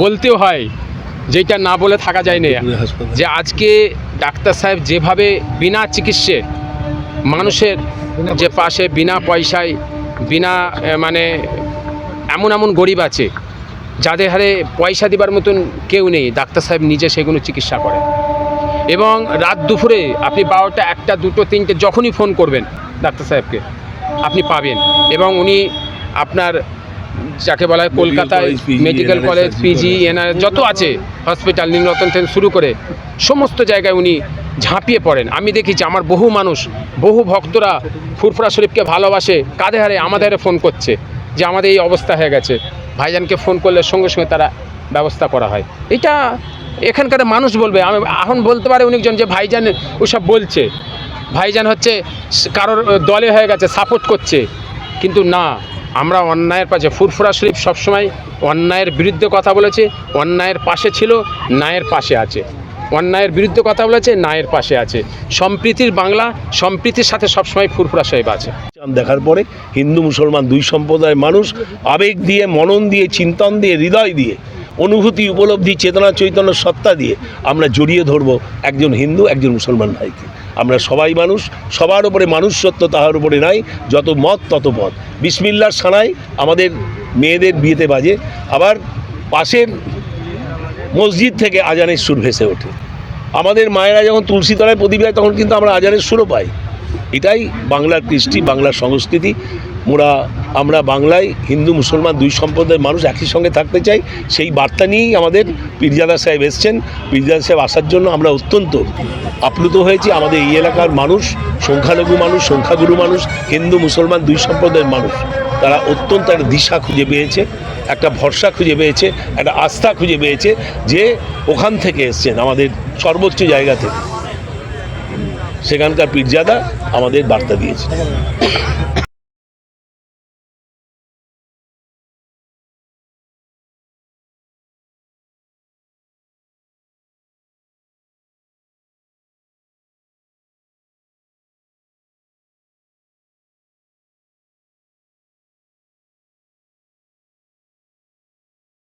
বলতেও হয় যেটা না বলে থাকা যায় না। যে আজকে ডাক্তার সাহেব যেভাবে বিনা চিকিৎসে মানুষের যে পাশে বিনা পয়সায় বিনা মানে এমন এমন গরিব আছে যাদের হারে পয়সা দিবার মতন কেউ নেই ডাক্তার সাহেব নিজে সেগুলো চিকিৎসা করে এবং রাত দুপুরে আপনি বারোটা একটা দুটো তিনটে যখনই ফোন করবেন ডাক্তার সাহেবকে আপনি পাবেন। এবং উনি আপনার যাকে বলা হয় কলকাতায় মেডিকেল কলেজ পিজি এনআর যত আছে হসপিটাল নীলরতন থেকে শুরু করে সমস্ত জায়গায় উনি ঝাঁপিয়ে পড়েন। আমি দেখেছি আমার বহু মানুষ বহু ভক্তরা ফুরফুরা শরীফকে ভালোবাসে কাঁধে হারে আমাদের ফোন করছে যে আমাদের এই অবস্থা হয়ে গেছে। ভাইজানকে ফোন করলে সঙ্গে সঙ্গে তারা ব্যবস্থা করা হয়। এটা এখানকার মানুষ বলবে আমি এখন বলতে পারে অনেকজন যে ভাইজান ওসব বলছে। ভাইজান হচ্ছে কারোর দলে হয়ে গেছে সাপোর্ট করছে। কিন্তু না আমরা অন্যায়ের পাশে ফুরফুরা শরীফ সবসময় অন্যায়ের বিরুদ্ধে কথা বলেছে, অন্যায়ের পাশে ছিল, ন্যায়ের পাশে আছে। অন্যায়ের বিরুদ্ধে কথা বলেছে, ন্যায়ের পাশে আছে। সম্প্রীতির বাংলা, সম্প্রীতির সাথে সবসময় ফুরফুরা সাহেব আছে। দেখার পরে হিন্দু, মুসলমান দুই সম্প্রদায়ের মানুষ আবেগ দিয়ে, মনন দিয়ে, চিন্তন দিয়ে, হৃদয় দিয়ে অনুভূতি, উপলব্ধি, চেতনা, চৈতন্য সত্তা দিয়ে আমরা জড়িয়ে ধরবো একজন হিন্দু, একজন মুসলমান ভাইকে। আমরা সবাই মানুষ, সবার উপরে মানুষ সত্য তাহার উপরে নাই, যত মত তত পথ। বিসমিল্লার সানাই আমাদের মেয়েদের বিয়েতে বাজে, আবার পাশের মসজিদ থেকে আজানের সুর ভেসে ওঠে। আমাদের মায়েরা যখন তুলসী তলায় প্রদীপ তখন কিন্তু আমরা আজানের সুরও পাই। এটাই বাংলার কৃষ্টি, বাংলার সংস্কৃতি। মোরা, আমরা বাংলায় হিন্দু, মুসলমান দুই সম্প্রদায়ের মানুষ একই সঙ্গে থাকতে চাই, সেই বার্তা নিয়েই আমাদের পীরজাদা সাহেব এসছেন। পীরজাদা সাহেব আসার জন্য আমরা অত্যন্ত আপ্লুত হয়েছি। আমাদের এই এলাকার মানুষ, সংখ্যালঘু মানুষ, সংখ্যাগুরু মানুষ, হিন্দু, মুসলমান দুই সম্প্রদায়ের মানুষ। তারা অত্যন্ত একটা দিশা খুঁজে পেয়েছে, একটা ভরসা খুঁজে পেয়েছে, একটা আস্থা খুঁজে পেয়েছে যে ওখান থেকে এসছেন আমাদের সর্বোচ্চ জায়গা থেকে সেখানকার পীরজাদা আমাদের বার্তা দিয়েছে।